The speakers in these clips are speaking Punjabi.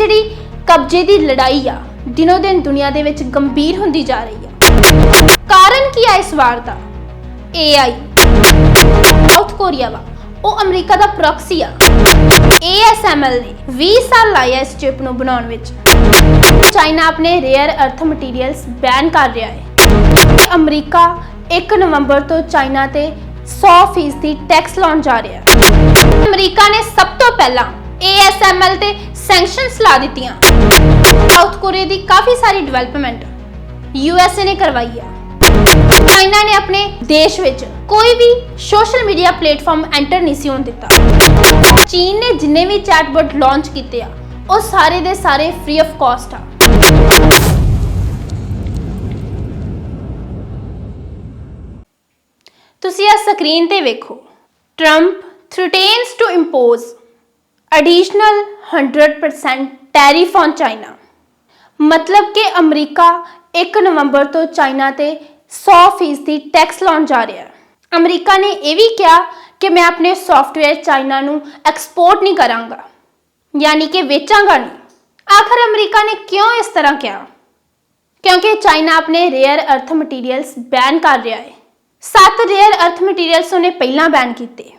ਜਿਹੜੀ ਕਬਜ਼ੇ ਦੀ ਲੜਾਈ ਆ, ਦਿਨੋ ਦਿਨ ਦੁਨੀਆ ਦੇ ਵਿੱਚ ਗੰਭੀਰ ਹੁੰਦੀ ਜਾ ਰਹੀ ਆ। ਕਾਰਨ ਕੀ ਆ ਇਸ ਵਾਰ ਦਾ? AI ਸਾਊਥ ਕੋਰੀਆ ਵਾ। ਉਹ ਅਮਰੀਕਾ ਦਾ ਪ੍ਰੋਕਸੀ ਆ। ASML ਨੇ 20 ਸਾਲ ਲਾਇਆ ਇਸ ਚਿਪ ਨੂੰ ਬਣਾਉਣ ਵਿੱਚ। ਚਾਈਨਾ ਆਪਣੇ ਰੇਅਰ ਅਰਥ ਮਟੀਰੀਅਲਸ ਬੈਨ ਕਰ ਰਿਹਾ ਹੈ। ਅਮਰੀਕਾ 1 ਨਵੰਬਰ ਤੋਂ ਚਾਈਨਾ ਤੇ 100% ਦੀ ਟੈਕਸ ਲਾਉਣ ਜਾ ਰਿਹਾ ਹੈ। ਅਮਰੀਕਾ ਨੇ ਸਭ ਤੋਂ ਪਹਿਲਾਂ ASML ਤੇ ਸੈਂਕਸ਼ਨਸ ਲਾ ਦਿੱਤੀਆਂ। ਸਾਊਥ ਕੋਰੀਆ ਦੀ ਕਾਫੀ ਸਾਰੀ ਡਿਵੈਲਪਮੈਂਟ USA ਨੇ ਕਰਵਾਈ ਆ। ਚਾਈਨਾ ਨੇ ਆਪਣੇ ਦੇਸ਼ ਵਿੱਚ ਕੋਈ ਵੀ ਸੋਸ਼ਲ ਮੀਡੀਆ ਪਲੇਟਫਾਰਮ ਐਂਟਰ ਨਹੀਂ ਸੀ ਹੋਣ ਦਿੱਤਾ। ਚੀਨ ਨੇ ਜਿੰਨੇ ਵੀ ਚੈਟਬੋਟ ਲਾਂਚ ਕੀਤੇ ਆ, ਉਹ ਸਾਰੇ ਦੇ ਸਾਰੇ ਫ੍ਰੀ ਆਫ ਕਾਸਟ ਆ। ਤੁਸੀਂ ਇਹ ਸਕਰੀਨ ਤੇ ਵੇਖੋ। Trump threatens to impose additional 100% tariff on China ਮਤਲਬ ਕਿ ਅਮਰੀਕਾ 1 ਨਵੰਬਰ ਤੋਂ ਚਾਈਨਾ ਤੇ 100% ਦੀ ਟੈਕਸ ਲਾਉਣ ਜਾ ਰਿਹਾ ਹੈ। ਅਮਰੀਕਾ ਨੇ ਇਹ ਵੀ ਕਿਹਾ ਕਿ ਮੈਂ ਆਪਣੇ ਸੌਫਟਵੇਅਰ ਚਾਈਨਾ ਨੂੰ ਐਕਸਪੋਰਟ ਨਹੀਂ ਕਰਾਂਗਾ, ਯਾਨੀ ਕਿ ਵੇਚਾਂਗਾ ਨਹੀਂ। ਆਖਰ ਅਮਰੀਕਾ ਨੇ ਕਿਉਂ ਇਸ ਤਰ੍ਹਾਂ ਕਿਹਾ? ਕਿਉਂਕਿ ਚਾਈਨਾ ਆਪਣੇ ਰੇਅਰ ਅਰਥ ਮਟੀਰੀਅਲਸ ਬੈਨ ਕਰ ਰਿਹਾ ਹੈ। ਸੱਤ ਰੇਅਰ ਅਰਥ ਮਟੀਰੀਅਲਸ ਉਹਨੇ ਪਹਿਲਾਂ ਬੈਨ ਕੀਤੇ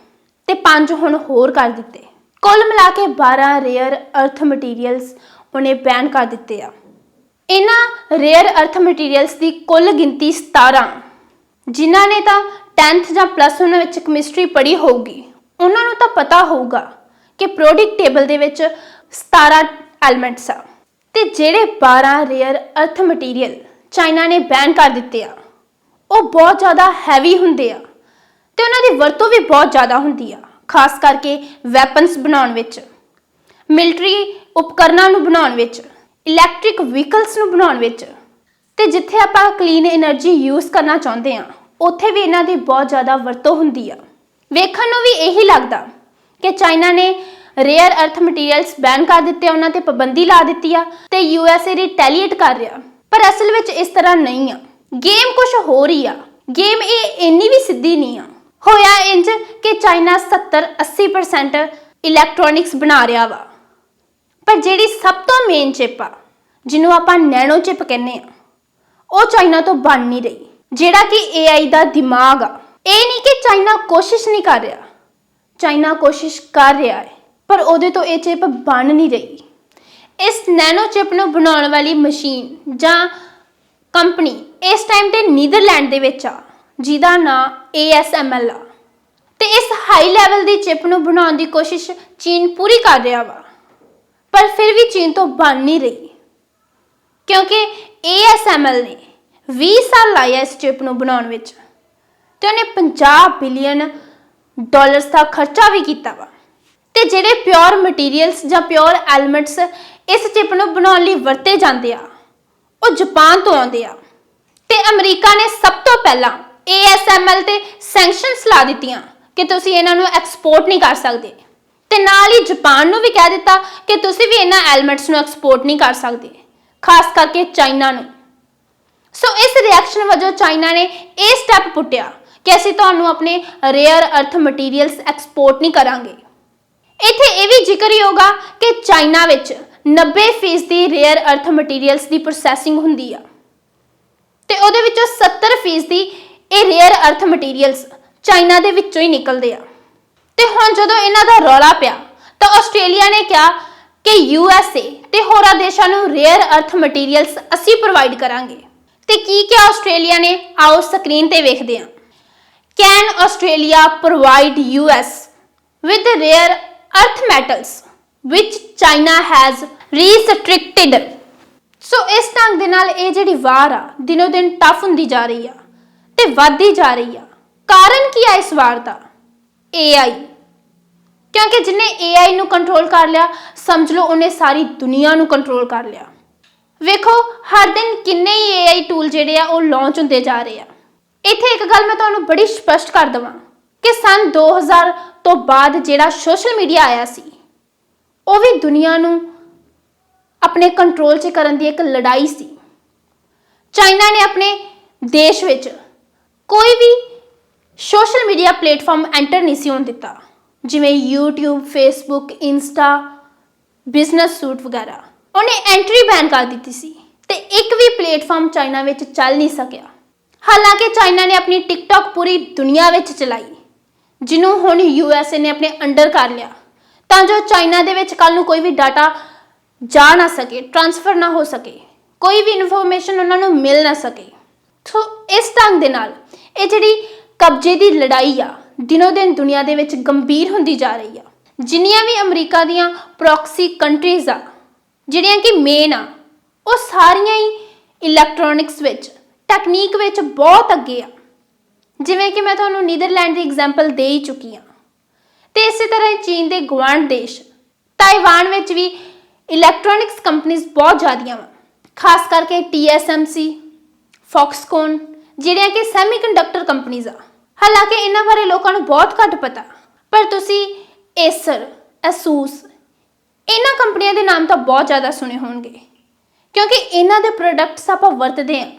ਤੇ ਪੰਜ ਹੁਣ ਹੋਰ ਕਰ ਦਿੱਤੇ। ਕੁੱਲ ਮਿਲਾ ਕੇ 12 ਰੇਅਰ ਅਰਥ ਮਟੀਰੀਅਲਸ ਉਹਨੇ ਬੈਨ ਕਰ ਦਿੱਤੇ ਆ। ਇਹਨਾਂ ਰੇਅਰ ਅਰਥ ਮਟੀਰੀਅਲਸ ਦੀ ਕੁੱਲ ਗਿਣਤੀ 17 ਜਿਨ੍ਹਾਂ ਨੇ ਤਾਂ 10th ਜਾਂ ਪਲੱਸ 1 ਵਿੱਚ ਕੈਮਿਸਟਰੀ ਪੜ੍ਹੀ ਹੋਊਗੀ। ਉਹਨਾਂ ਨੂੰ ਤਾਂ ਪਤਾ ਹੋਊਗਾ ਕਿ ਪ੍ਰੋਡਕਟ ਟੇਬਲ ਦੇ ਵਿੱਚ 17 ਐਲੀਮੈਂਟਸ ਆ। ਤੇ ਜਿਹੜੇ 12 ਰੇਅਰ ਅਰਥ ਮਟੀਰੀਅਲ ਚਾਈਨਾ ਨੇ ਬੈਨ ਕਰ ਦਿੱਤੇ ਆ, ਉਹ ਬਹੁਤ ਜ਼ਿਆਦਾ ਹੈਵੀ ਹੁੰਦੇ ਆ। ਤੇ ਉਹਨਾਂ ਦੀ ਵਰਤੋਂ ਵੀ ਬਹੁਤ ਜ਼ਿਆਦਾ ਹੁੰਦੀ ਆ। ਖਾਸ ਕਰਕੇ ਵੈਪਨਸ ਬਣਾਉਣ ਵਿੱਚ ਮਿਲਟਰੀ ਉਪਕਰਨਾਂ ਨੂੰ ਬਣਾਉਣ ਵਿੱਚ ਇਲੈਕਟ੍ਰਿਕ ਵਹੀਕਲਸ ਨੂੰ ਬਣਾਉਣ ਵਿੱਚ। ਤੇ ਜਿੱਥੇ ਆਪਾਂ ਕਲੀਨ એનર્ਜੀ ਯੂਜ਼ ਕਰਨਾ ਚਾਹੁੰਦੇ ਆ ਉੱਥੇ ਵੀ ਇਹਨਾਂ ਦੀ ਬਹੁਤ ਜ਼ਿਆਦਾ ਵਰਤੋਂ ਹੁੰਦੀ ਆ। ਵੇਖਣ ਨੂੰ ਵੀ ਇਹੀ ਲੱਗਦਾ ਕਿ ਚਾਈਨਾ ਨੇ ਰੇਅਰ ਅਰਥ ਮਟੀਰੀਅਲਸ ਬੈਨ ਕਰ ਦਿੱਤੇ, ਉਹਨਾਂ ਤੇ ਪਾਬੰਦੀ ਲਾ ਦਿੱਤੀ ਆ ਤੇ ਯੂਐਸਏ ਰਿਟੈਲੀਏਟ ਕਰ ਰਿਹਾ। ਪਰ ਅਸਲ ਵਿੱਚ ਇਸ ਤਰ੍ਹਾਂ ਨਹੀਂ ਆ। ਗੇਮ ਕੁਝ ਹੋਰ ਹੀ ਆ। ਗੇਮ ਇਹ ਇੰਨੀ ਵੀ ਸਿੱਧੀ ਨਹੀਂ ਆ ਹੋਇਆ ਇੰਜ ਕਿ ਚਾਈਨਾ 70 80% ਇਲੈਕਟ੍ਰੋਨਿਕਸ ਬਣਾ ਰਿਹਾ ਵਾ। ਪਰ ਜਿਹੜੀ ਸਭ ਤੋਂ ਮੇਨ ਚਿਪ ਆ, ਜਿਹਨੂੰ ਆਪਾਂ ਨੈਨੋ ਚਿਪ ਕਹਿੰਦੇ ਆ, ਉਹ ਚਾਈਨਾ ਤੋਂ ਬਣ ਨਹੀਂ ਰਹੀ। ਜਿਹੜਾ ਕਿ AI ਦਾ ਦਿਮਾਗ ਆ, ਇਹ ਨਹੀਂ ਕਿ ਚਾਈਨਾ ਕੋਸ਼ਿਸ਼ ਨਹੀਂ ਕਰ ਰਿਹਾ। ਚਾਈਨਾ ਕੋਸ਼ਿਸ਼ ਕਰ ਰਿਹਾ ਹੈ, ਪਰ ਉਹਦੇ ਤੋਂ ਇਹ ਚਿਪ ਬਣ ਨਹੀਂ ਰਹੀ। ਇਸ ਨੈਨੋ ਚਿਪ ਨੂੰ ਬਣਾਉਣ ਵਾਲੀ ਮਸ਼ੀਨ ਜਾਂ ਕੰਪਨੀ ਇਸ ਟਾਈਮ ਤੇ ਨੀਦਰਲੈਂਡ ਦੇ ਵਿੱਚ ਆ, ਜਿਹਦਾ ਨਾਮ ASML ਆ। ਤੇ ਇਸ ਹਾਈ ਲੈਵਲ ਦੀ ਚਿਪ ਨੂੰ ਬਣਾਉਣ ਦੀ ਕੋਸ਼ਿਸ਼ ਚੀਨ ਪੂਰੀ ਕਰ ਰਿਹਾ ਵਾ। ਪਰ ਫਿਰ ਵੀ ਚੀਨ ਤੋਂ ਬਣ ਨਹੀਂ ਰਹੀ। ਕਿਉਂਕਿ ASML ਨੇ 20 ਸਾਲ ਲਾਇਆ ਇਸ ਚਿਪ ਨੂੰ ਬਣਾਉਣ ਵਿੱਚ। ਤੇ ਉਹਨੇ 50 ਬਿਲੀਅਨ ਡਾਲਰਸ ਦਾ ਖਰਚਾ ਵੀ ਕੀਤਾ ਵਾ। ਤੇ ਜਿਹੜੇ ਪਿਓਰ ਮਟੀਰੀਅਲਸ ਜਾਂ ਪਿਓਰ ਐਲੀਮੈਂਟਸ ਇਸ ਚਿਪ ਨੂੰ ਬਣਾਉਣ ਲਈ ਵਰਤੇ ਜਾਂਦੇ ਆ, ਉਹ ਜਾਪਾਨ ਤੋਂ ਆਉਂਦੇ ਆ। ਤੇ ਅਮਰੀਕਾ ਨੇ ਸਭ ਤੋਂ ਪਹਿਲਾਂ ASML ਤੇ ਸੈਂਕਸ਼ਨਸ ਲਾ ਦਿੱਤੀਆਂ ਕਿ ਤੁਸੀਂ ਇਹਨਾਂ ਨੂੰ ਐਕਸਪੋਰਟ ਨਹੀਂ ਕਰ ਸਕਦੇ। ਤੇ ਨਾਲ ਹੀ ਜਾਪਾਨ ਨੂੰ ਵੀ ਕਹਿ ਦਿੱਤਾ ਕਿ ਤੁਸੀਂ ਵੀ ਇਹਨਾਂ ਐਲਮੈਂਟਸ ਨੂੰ ਐਕਸਪੋਰਟ ਨਹੀਂ ਕਰ ਸਕਦੇ, ਖਾਸ ਕਰਕੇ ਚਾਈਨਾ ਨੂੰ। ਸੋ ਇਸ ਰਿਐਕਸ਼ਨ ਵਜੋਂ ਚਾਈਨਾ ਨੇ ਇਹ ਸਟੈਪ ਪੁੱਟਿਆ ਕਿ ਅਸੀਂ ਤੁਹਾਨੂੰ ਆਪਣੇ ਰੇਅਰ ਅਰਥ ਮਟੀਰੀਅਲਸ ਐਕਸਪੋਰਟ ਨਹੀਂ ਕਰਾਂਗੇ। ਇੱਥੇ ਇਹ ਵੀ ਜ਼ਿਕਰਯੋਗ ਆ ਕਿ ਚਾਈਨਾ ਵਿੱਚ 90% ਦੀ ਰੇਅਰ ਅਰਥ ਮਟੀਰੀਅਲਸ ਦੀ ਪ੍ਰੋਸੈਸਿੰਗ ਹੁੰਦੀ ਆ। ਤੇ ਉਹਦੇ ਵਿੱਚੋਂ 70% ਦੀ ਇਹ ਰੇਅਰ ਅਰਥ ਮਟੀਰੀਅਲਸ ਚਾਈਨਾ ਦੇ ਵਿੱਚੋਂ ਹੀ ਨਿਕਲਦੇ ਆ। ਤੇ ਹੁਣ ਜਦੋਂ ਇਹਨਾਂ ਦਾ ਰੌਲਾ ਪਿਆ, ਤਾਂ ਆਸਟ੍ਰੇਲੀਆ ਨੇ ਕਿਹਾ ਕਿ ਯੂਐਸਏ ਤੇ ਹੋਰਾਂ ਦੇਸ਼ਾਂ ਨੂੰ ਰੇਅਰ ਅਰਥ ਮਟੀਰੀਅਲਸ ਅਸੀਂ ਪ੍ਰੋਵਾਈਡ ਕਰਾਂਗੇ। ਤੇ ਕੀ ਕਿਹਾ ਆਸਟ੍ਰੇਲੀਆ ਨੇ? ਆਓ ਸਕਰੀਨ ਤੇ ਵੇਖਦੇ ਹਾਂ। Can Australia provide US with rare earth metals which China has restricted? So ਇਸ ਢੰਗ ਦੇ ਨਾਲ ਇਹ ਜਿਹੜੀ ਵਾਰ ਆ, ਦਿਨੋ ਦਿਨ ਟਫ ਹੁੰਦੀ ਜਾ ਰਹੀ ਆ। ਤੇ ਵੱਧਦੀ ਜਾ ਰਹੀ ਆ। ਕਾਰਨ ਕੀ ਆ ਇਸ ਵਾਰ ਦਾ? AI ਕਿਉਂਕਿ ਜਿਨੇ AI ਨੂੰ ਕੰਟਰੋਲ ਕਰ ਲਿਆ, ਸਮਝ ਲਓ ਉਹਨੇ ਸਾਰੀ ਦੁਨੀਆ ਨੂੰ ਕੰਟਰੋਲ ਕਰ ਲਿਆ। ਵੇਖੋ, ਹਰ ਦਿਨ ਕਿੰਨੇ ਹੀ AI ਟੂਲ ਜਿਹੜੇ ਆ, ਉਹ ਲਾਂਚ ਹੁੰਦੇ ਜਾ ਰਹੇ ਆ। ਇੱਥੇ ਇੱਕ ਗੱਲ ਮੈਂ ਤੁਹਾਨੂੰ ਬੜੀ ਸਪਸ਼ਟ ਕਰ ਦਵਾਂ ਕਿ ਸਨ 2000 ਤੋਂ ਬਾਅਦ ਜਿਹੜਾ ਸੋਸ਼ਲ ਮੀਡੀਆ ਆਇਆ ਸੀ, ਉਹ ਵੀ ਦੁਨੀਆ ਨੂੰ ਆਪਣੇ ਕੰਟਰੋਲ 'ਚ ਕਰਨ ਦੀ ਇੱਕ ਲੜਾਈ ਸੀ। ਚਾਈਨਾ ਨੇ ਆਪਣੇ ਦੇਸ਼ ਵਿੱਚ ਕੋਈ ਵੀ ਸੋਸ਼ਲ ਮੀਡੀਆ ਪਲੇਟਫਾਰਮ ਐਂਟਰ ਨਹੀਂ ਸੀ ਹੋਣ ਦਿੱਤਾ। ਜਿਵੇਂ YouTube, Facebook, Insta, business suite ਵਗੈਰਾ। ਉਹਨੇ ਐਂਟਰੀ ਬੈਨ ਕਰ ਦਿੱਤੀ ਸੀ ਤੇ ਇੱਕ ਵੀ ਪਲੇਟਫਾਰਮ ਚਾਈਨਾ ਵਿੱਚ ਚੱਲ ਨਹੀਂ ਸਕਿਆ। ਹਾਲਾਂਕਿ ਚਾਈਨਾ ਨੇ ਆਪਣੀ ਟਿਕਟੌਕ ਪੂਰੀ ਦੁਨੀਆ ਵਿੱਚ ਚਲਾਈ, ਜਿਹਨੂੰ ਹੁਣ ਯੂਐਸਏ ਨੇ ਆਪਣੇ ਅੰਡਰ ਕਰ ਲਿਆ। ਤਾਂ ਜੋ ਚਾਈਨਾ ਦੇ ਵਿੱਚ ਕੱਲ ਨੂੰ ਕੋਈ ਵੀ ਡਾਟਾ ਜਾ ਨਾ ਸਕੇ ਟ੍ਰਾਂਸਫਰ ਨਾ ਹੋ ਸਕੇ। ਕੋਈ ਵੀ ਇਨਫੋਰਮੇਸ਼ਨ ਉਹਨਾਂ ਨੂੰ ਮਿਲ ਨਾ ਸਕੇ। ਸੋ ਇਸ ਢੰਗ ਦੇ ਨਾਲ ਇਹ ਜਿਹੜੀ ਕਬਜ਼ੇ ਦੀ ਲੜਾਈ ਆ, ਦਿਨੋ ਦਿਨ ਦੁਨੀਆ ਦੇ ਵਿੱਚ ਗੰਭੀਰ ਹੁੰਦੀ ਜਾ ਰਹੀ ਆ। ਜਿੰਨੀਆਂ ਵੀ ਅਮਰੀਕਾ ਦੀਆਂ ਪ੍ਰੋਕਸੀ ਕੰਟਰੀਜ਼ ਆ, ਜਿਹੜੀਆਂ ਕਿ ਮੇਨ ਆ, ਉਹ ਸਾਰੀਆਂ ਹੀ ਇਲੈਕਟ੍ਰੋਨਿਕਸ ਵਿੱਚ ਟੈਕਨੀਕ ਵਿੱਚ ਬਹੁਤ ਅੱਗੇ ਆ। ਜਿਵੇਂ ਕਿ ਮੈਂ ਤੁਹਾਨੂੰ ਨੀਦਰਲੈਂਡ ਦੀ ਐਗਜ਼ਾਮਪਲ ਦੇ ਹੀ ਚੁੱਕੀ ਹਾਂ ਤੇ ਇਸੇ ਤਰ੍ਹਾਂ ਹੀ ਚੀਨ ਦੇ ਗੁਆਂਢ ਦੇਸ਼ ਤਾਈਵਾਨ ਵਿੱਚ ਵੀ ਇਲੈਕਟ੍ਰੋਨਿਕਸ ਕੰਪਨੀਆਂ ਬਹੁਤ ਜ਼ਿਆਦੀਆਂ ਵਾ। ਖਾਸ ਕਰਕੇ TSMC Foxconn ਜਿਹੜੀਆਂ ਕਿ ਸੈਮੀਕੰਡਕਟਰ ਕੰਪਨੀਆਂ ਆ। ਹਾਲਾਂਕਿ ਇਹਨਾਂ ਬਾਰੇ ਲੋਕਾਂ ਨੂੰ ਬਹੁਤ ਘੱਟ ਪਤਾ। ਪਰ ਤੁਸੀਂ Acer, Asus, ਇਹਨਾਂ ਕੰਪਨੀਆਂ ਦੇ ਨਾਮ ਤਾਂ ਬਹੁਤ ਜ਼ਿਆਦਾ ਸੁਣੇ ਹੋਣਗੇ। ਕਿਉਂਕਿ ਇਹਨਾਂ ਦੇ ਪ੍ਰੋਡਕਟਸ ਆਪਾਂ ਵਰਤਦੇ ਹਾਂ।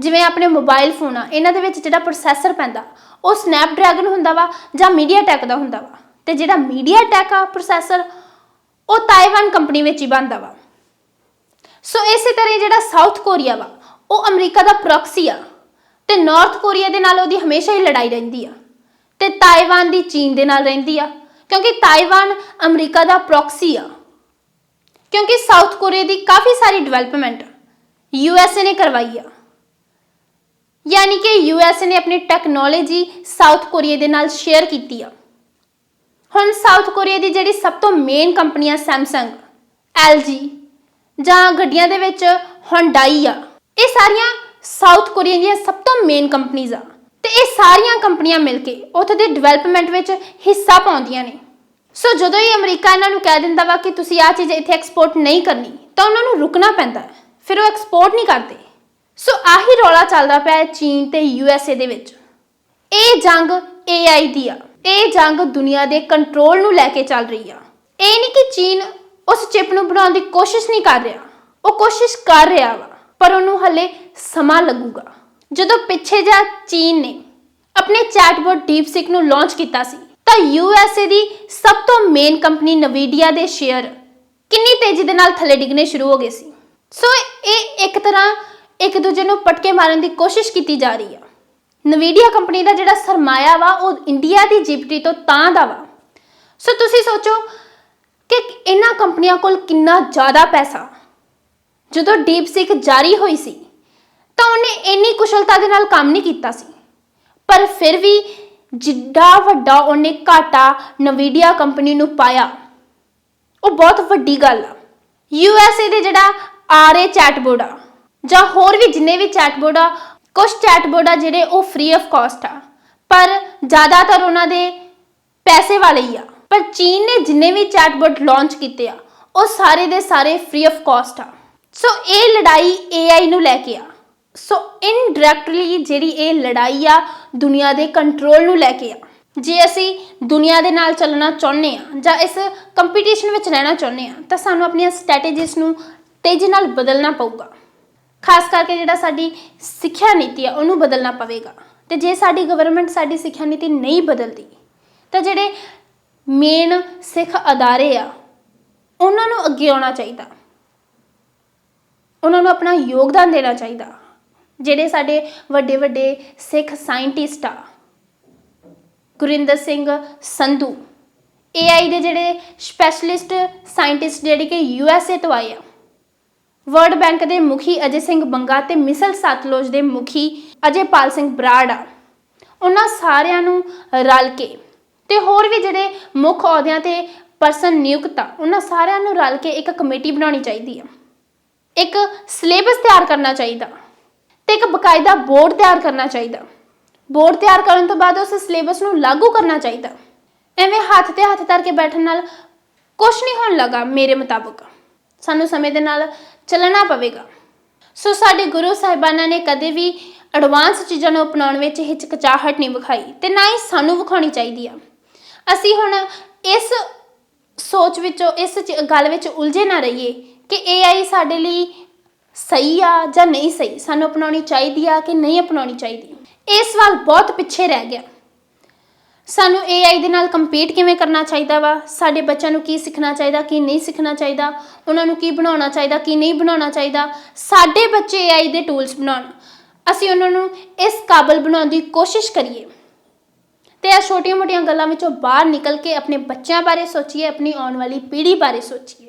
ਜਿਵੇਂ ਆਪਣੇ ਮੋਬਾਈਲ ਫੋਨ ਆ, ਇਹਨਾਂ ਦੇ ਵਿੱਚ ਜਿਹੜਾ ਪ੍ਰੋਸੈਸਰ ਪੈਂਦਾ, ਉਹ ਸਨੈਪਡਰੈਗਨ ਹੁੰਦਾ ਵਾ ਜਾਂ MediaTek ਦਾ ਹੁੰਦਾ ਵਾ। ਤੇ ਜਿਹੜਾ MediaTek ਆ ਪ੍ਰੋਸੈਸਰ ਉਹ ਤਾਈਵਾਨ ਕੰਪਨੀ ਵਿੱਚ ਹੀ ਬਣਦਾ ਵਾ। ਸੋ ਇਸੇ ਤਰ੍ਹਾਂ ਹੀ ਜਿਹੜਾ ਸਾਊਥ ਕੋਰੀਆ ਵਾ ਉਹ ਅਮਰੀਕਾ ਦਾ ਪ੍ਰੋਕਸੀ ਆ ਤੇ ਨਾਰਥ ਕੋਰੀਆ ਦੇ ਨਾਲ ਉਹਦੀ ਹਮੇਸ਼ਾ ਹੀ ਲੜਾਈ ਰਹਿੰਦੀ ਆ ਤੇ ਤਾਈਵਾਨ ਦੀ ਚੀਨ ਦੇ ਨਾਲ ਰਹਿੰਦੀ ਆ ਕਿਉਂਕਿ ਤਾਈਵਾਨ ਅਮਰੀਕਾ ਦਾ ਪ੍ਰੋਕਸੀ ਆ ਕਿਉਂਕਿ ਸਾਊਥ ਕੋਰੀਆ ਦੀ ਕਾਫੀ ਸਾਰੀ ਡਿਵੈਲਪਮੈਂਟ ਯੂਐਸਏ ਨੇ ਕਰਵਾਈ ਆ। ਯਾਨੀ ਕਿ ਯੂਐਸਏ ਨੇ ਆਪਣੀ ਟੈਕਨੋਲੋਜੀ ਸਾਊਥ ਕੋਰੀਆ ਦੇ ਨਾਲ ਸ਼ੇਅਰ ਕੀਤੀ ਆ। ਹੁਣ ਸਾਊਥ ਕੋਰੀਆ ਦੀ ਜਿਹੜੀ ਸਭ ਤੋਂ ਮੇਨ ਕੰਪਨੀ ਆ ਸੈਮਸੰਗ LG ਜਾਂ ਗੱਡੀਆਂ ਦੇ ਵਿੱਚ ਹੁੰਡਾਈ ਆ। ਇਹ ਸਾਰੀਆਂ ਸਾਊਥ ਕੋਰੀਆ ਦੀਆਂ ਸਭ ਤੋਂ ਮੇਨ ਕੰਪਨੀਆਂ ਆ। ਤੇ ਇਹ ਸਾਰੀਆਂ ਕੰਪਨੀਆਂ ਮਿਲ ਕੇ ਉੱਥੇ ਦੇ ਡਿਵੈਲਪਮੈਂਟ ਵਿੱਚ ਹਿੱਸਾ ਪਾਉਂਦੀਆਂ ਨੇ। ਸੋ ਜਦੋਂ ਹੀ ਅਮਰੀਕਾ ਇਹਨਾਂ ਨੂੰ ਕਹਿ ਦਿੰਦਾ ਵਾ ਕਿ ਤੁਸੀਂ ਆਹ ਚੀਜ਼ ਇੱਥੇ ਐਕਸਪੋਰਟ ਨਹੀਂ ਕਰਨੀ, ਤਾਂ ਉਹਨਾਂ ਨੂੰ ਰੁਕਣਾ ਪੈਂਦਾ ਫਿਰ ਉਹ ਐਕਸਪੋਰਟ ਨਹੀਂ ਕਰਦੇ। ਸੋ ਆਹੀ ਰੌਲਾ ਚੱਲਦਾ ਪਿਆ ਹੈ ਚੀਨ ਤੇ ਯੂਐਸਏ ਦੇ ਵਿੱਚ। ਇਹ ਜੰਗ AI ਦੀ ਆ। ਇਹ ਜੰਗ ਦੁਨੀਆ ਦੇ ਕੰਟਰੋਲ ਨੂੰ ਲੈ ਕੇ ਚੱਲ ਰਹੀ ਆ। ਇਹ ਨਹੀਂ ਕਿ ਚੀਨ ਉਸ ਚਿਪ ਨੂੰ ਬਣਾਉਣ ਦੀ ਕੋਸ਼ਿਸ਼ ਨਹੀਂ ਕਰ ਰਿਹਾ। ਉਹ ਕੋਸ਼ਿਸ਼ ਕਰ ਰਿਹਾ ਵਾ। ਪਰ ਉਹਨੂੰ ਹਲੇ ਸਮਾਂ ਲੱਗੂਗਾ। ਜਦੋਂ ਪਿੱਛੇ ਜਾ ਚੀਨ ਨੇ ਆਪਣੇ ਚੈਟਬੋਟ ਡੀਪਸਿਕ ਨੂੰ ਲਾਂਚ ਕੀਤਾ ਸੀ, ਤਾਂ ਯੂਐਸਏ ਦੀ ਸਭ ਤੋਂ ਮੇਨ ਕੰਪਨੀ ਨਵੀਡੀਆ ਦੇ ਸ਼ੇਅਰ ਕਿੰਨੀ ਤੇਜ਼ੀ ਦੇ ਨਾਲ ਥੱਲੇ ਡਿੱਗਣੇ ਸ਼ੁਰੂ ਹੋ ਗਏ ਸੀ। ਸੋ ਇਹ ਇੱਕ ਤਰ੍ਹਾਂ ਇੱਕ ਦੂਜੇ ਨੂੰ ਪਟਕੇ ਮਾਰਨ ਦੀ ਕੋਸ਼ਿਸ਼ ਕੀਤੀ ਜਾ ਰਹੀ ਆ। ਨਵੀਡੀਆ ਕੰਪਨੀ ਦਾ ਜਿਹੜਾ ਸਰਮਾਇਆ ਵਾ, ਉਹ ਇੰਡੀਆ ਦੀ ਜੀਪੀਟੀ ਤੋਂ ਤਾਂ ਦਾ ਵਾ। ਸੋ ਤੁਸੀਂ ਸੋਚੋ ਕਿ ਇਹਨਾਂ ਕੰਪਨੀਆਂ ਕੋਲ ਕਿੰਨਾ ਜ਼ਿਆਦਾ ਪੈਸਾ ਜਦੋਂ ਡੀਪ ਸਿੱਖ ਜਾਰੀ ਹੋਈ ਸੀ, ਤਾਂ ਉਹਨੇ ਇੰਨੀ ਕੁਸ਼ਲਤਾ ਦੇ ਨਾਲ ਕੰਮ ਨਹੀਂ ਕੀਤਾ ਸੀ। ਪਰ ਫਿਰ ਵੀ ਜਿੱਡਾ ਵੱਡਾ ਉਹਨੇ ਘਾਟਾ ਨਵੀਡੀਆ ਕੰਪਨੀ ਨੂੰ ਪਾਇਆ। ਉਹ ਬਹੁਤ ਵੱਡੀ ਗੱਲ ਆ। ਯੂਐਸਏ ਦੇ ਜਿਹੜਾ ਆਰਏ ਚੈਟਬੋਰਡ ਆ, ਜਾਂ ਹੋਰ ਵੀ ਜਿੰਨੇ ਵੀ ਚੈਟਬੋਰਡ ਆ ਕੁਝ ਚੈਟਬੋਰਡ ਆ ਜਿਹੜੇ ਉਹ ਫ੍ਰੀ ਆਫ ਕਾਸਟ ਆ। ਪਰ ਜ਼ਿਆਦਾਤਰ ਉਹਨਾਂ ਦੇ ਪੈਸੇ ਵਾਲੇ ਹੀ ਆ। ਪਰ ਚੀਨ ਨੇ ਜਿੰਨੇ ਵੀ ਚੈਟਬੋਰਡ ਲਾਂਚ ਕੀਤੇ ਆ, ਉਹ ਸਾਰੇ ਦੇ ਸਾਰੇ ਫ੍ਰੀ ਆਫ ਕਾਸਟ ਆ। ਸੋ ਇਹ ਲੜਾਈ AI ਨੂੰ ਲੈ ਕੇ ਆ। ਸੋ ਇਨਡਾਇਰੈਕਟਲੀ ਜਿਹੜੀ ਇਹ ਲੜਾਈ ਆ, ਦੁਨੀਆ ਦੇ ਕੰਟਰੋਲ ਨੂੰ ਲੈ ਕੇ ਆ। ਜੇ ਅਸੀਂ ਦੁਨੀਆ ਦੇ ਨਾਲ ਚੱਲਣਾ ਚਾਹੁੰਦੇ ਆ ਜਾਂ ਇਸ ਕੰਪੀਟੀਸ਼ਨ ਵਿੱਚ ਰਹਿਣਾ ਚਾਹੁੰਦੇ ਆ, ਤਾਂ ਸਾਨੂੰ ਆਪਣੀਆਂ ਸਟ੍ਰੈਟੇਜੀਜ਼ ਨੂੰ ਤੇਜ਼ੀ ਨਾਲ ਬਦਲਣਾ ਪਊਗਾ। ਖਾਸ ਕਰਕੇ ਜਿਹੜਾ ਸਾਡੀ ਸਿੱਖਿਆ ਨੀਤੀ ਆ, ਉਹਨੂੰ ਬਦਲਣਾ ਪਵੇਗਾ। ਤੇ ਜੇ ਸਾਡੀ ਗਵਰਨਮੈਂਟ ਸਾਡੀ ਸਿੱਖਿਆ ਨੀਤੀ ਨਹੀਂ ਬਦਲਦੀ, ਤਾਂ ਜਿਹੜੇ ਮੇਨ ਸਿੱਖ ਅਦਾਰੇ ਆ, ਉਹਨਾਂ ਨੂੰ ਅੱਗੇ ਆਉਣਾ ਚਾਹੀਦਾ। ਉਹਨਾਂ ਨੂੰ ਆਪਣਾ ਯੋਗਦਾਨ ਦੇਣਾ ਚਾਹੀਦਾ। ਜਿਹੜੇ ਸਾਡੇ ਵੱਡੇ ਵੱਡੇ ਸਿੱਖ ਸਾਇੰਟਿਸਟ ਆ, ਗੁਰਿੰਦਰ ਸਿੰਘ ਸੰਧੂ AI ਦੇ ਜਿਹੜੇ ਸਪੈਸ਼ਲਿਸਟ ਸਾਇੰਟਿਸਟ ਜਿਹੜੇ ਕਿ USA ਤੋਂ ਆਏ ਆ ਵਰਲਡ ਬੈਂਕ ਦੇ ਮੁਖੀ ਅਜੇ ਸਿੰਘ ਬੰਗਾ ਤੇ ਮਿਸਲ ਸਤਲੁਜ ਦੇ ਮੁਖੀ ਅਜੇ ਪਾਲ ਸਿੰਘ ਬਰਾੜ ਆ, ਉਹਨਾਂ ਸਾਰਿਆਂ ਨੂੰ ਰਲ ਕੇ ਤੇ ਹੋਰ ਵੀ ਜਿਹੜੇ ਮੁੱਖ ਅਹੁਦਿਆਂ ਤੇ ਪਰਸਨ ਨਿਯੁਕਤ ਆ, ਉਹਨਾਂ ਸਾਰਿਆਂ ਨੂੰ ਰਲ ਕੇ ਇੱਕ ਕਮੇਟੀ ਬਣਾਉਣੀ ਚਾਹੀਦੀ ਆ। ਇੱਕ ਸਿਲੇਬਸ ਤਿਆਰ ਕਰਨਾ ਚਾਹੀਦਾ ਤੇ ਇੱਕ ਬਕਾਇਦਾ ਬੋਰਡ ਤਿਆਰ ਕਰਨਾ ਚਾਹੀਦਾ। ਬੋਰਡ ਤਿਆਰ ਕਰਨ ਤੋਂ ਬਾਅਦ ਉਸ ਸਿਲੇਬਸ ਨੂੰ ਲਾਗੂ ਕਰਨਾ ਚਾਹੀਦਾ। ਐਵੇਂ ਹੱਥ ਤੇ ਹੱਥ ਧਰ ਕੇ ਬੈਠਣ ਨਾਲ ਕੁਝ ਨਹੀਂ ਹੋਣ ਲੱਗਾ ਮੇਰੇ ਮੁਤਾਬਕ। ਸਾਨੂੰ ਸਮੇਂ ਦੇ ਨਾਲ ਚੱਲਣਾ ਪਵੇਗਾ। ਸੋ ਸਾਡੇ ਗੁਰੂ ਸਾਹਿਬਾਨਾਂ ਨੇ ਕਦੇ ਵੀ ਐਡਵਾਂਸ ਚੀਜ਼ਾਂ ਨੂੰ ਅਪਣਾਉਣ ਵਿੱਚ ਹਿਚਕਚਾਹਟ ਨਹੀਂ ਵਿਖਾਈ ਤੇ ਨਾ ਹੀ ਸਾਨੂੰ ਵਿਖਾਉਣੀ ਚਾਹੀਦੀ ਆ। ਅਸੀਂ ਹੁਣ ਇਸ ਸੋਚ ਵਿੱਚੋਂ, ਇਸ ਗੱਲ ਵਿੱਚ ਉਲਝੇ ਨਾ ਰਹੀਏ। ਕਿ AI ਸਾਡੇ ਲਈ ਸਹੀ ਆ ਜਾਂ ਨਹੀਂ ਸਹੀ? ਸਾਨੂੰ ਅਪਣਾਉਣੀ ਚਾਹੀਦੀ ਆ ਕਿ ਨਹੀਂ ਅਪਣਾਉਣੀ ਚਾਹੀਦੀ? ਇਹ ਸਵਾਲ ਬਹੁਤ ਪਿੱਛੇ ਰਹਿ ਗਿਆ। ਸਾਨੂੰ AI ਦੇ ਨਾਲ ਕੰਪੀਟ ਕਿਵੇਂ ਕਰਨਾ ਚਾਹੀਦਾ ਵਾ? ਸਾਡੇ ਬੱਚਿਆਂ ਨੂੰ ਕੀ ਸਿੱਖਣਾ ਚਾਹੀਦਾ, ਕੀ ਨਹੀਂ ਸਿੱਖਣਾ ਚਾਹੀਦਾ? ਉਹਨਾਂ ਨੂੰ ਕੀ ਬਣਾਉਣਾ ਚਾਹੀਦਾ, ਕੀ ਨਹੀਂ ਬਣਾਉਣਾ ਚਾਹੀਦਾ? ਸਾਡੇ ਬੱਚੇ AI ਦੇ ਟੂਲਸ ਬਣਾਉਣ। ਅਸੀਂ ਉਹਨਾਂ ਨੂੰ ਇਸ ਕਾਬਲ ਬਣਾਉਣ ਦੀ ਕੋਸ਼ਿਸ਼ ਕਰੀਏ। ਤੇ ਇਹ ਛੋਟੀਆਂ-ਮੋਟੀਆਂ ਗੱਲਾਂ ਵਿੱਚੋਂ ਬਾਹਰ ਨਿਕਲ ਕੇ ਆਪਣੇ ਬੱਚਿਆਂ ਬਾਰੇ ਸੋਚੀਏ, ਆਪਣੀ ਆਉਣ ਵਾਲੀ ਪੀੜ੍ਹੀ ਬਾਰੇ ਸੋਚੀਏ।